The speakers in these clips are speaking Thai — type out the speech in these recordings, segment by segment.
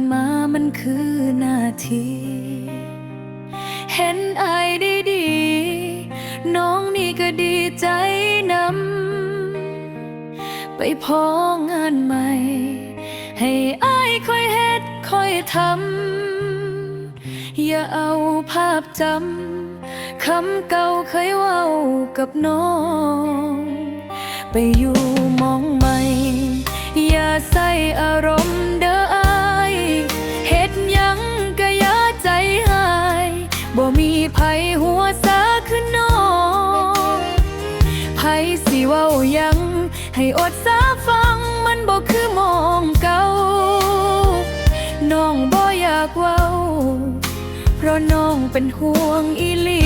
านมามันคือหน้าที่ เห็นอได้ดี น้องนี่ก็ดีใจนำไปพองานใหม่ ให้อายค่อยเฮ็ดค่อยทำ อย่าเอาภาพจำคำเก่าเคยเว้ากับน้อง ไปอยู่มองใหม่ อย่าใส่อารมณ์ ไผสิเว้าวยัง ให้อดสาฟังมันบ่คือมองเก่าน้องบ่อยากเว้า เพราะน้องเป็นห่วงอีหลี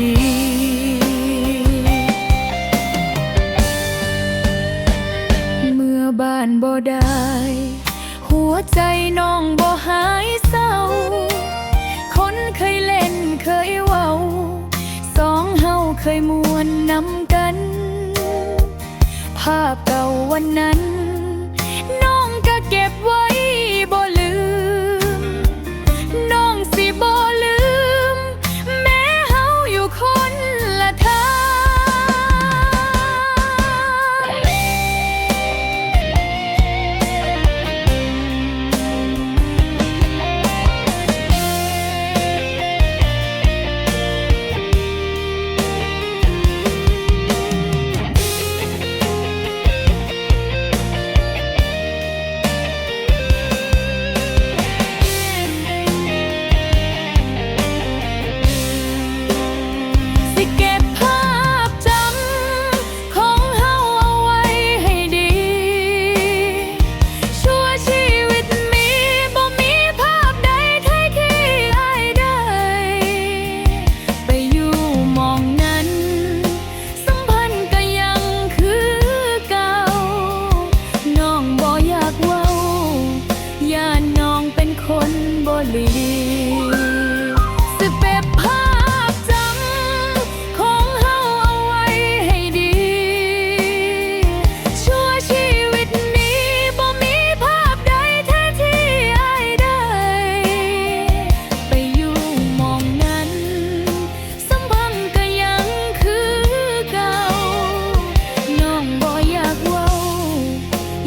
ดีเมื่อบ้านบ่ได้ หัวใจน้องบ่หายเศร้า คนเคยเล่นเคยเว้า สองเฮาเคยมวนนำกัน ภาพเก่าวันนั้น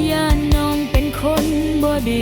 ย่านน้องเป็นคนบ่ดี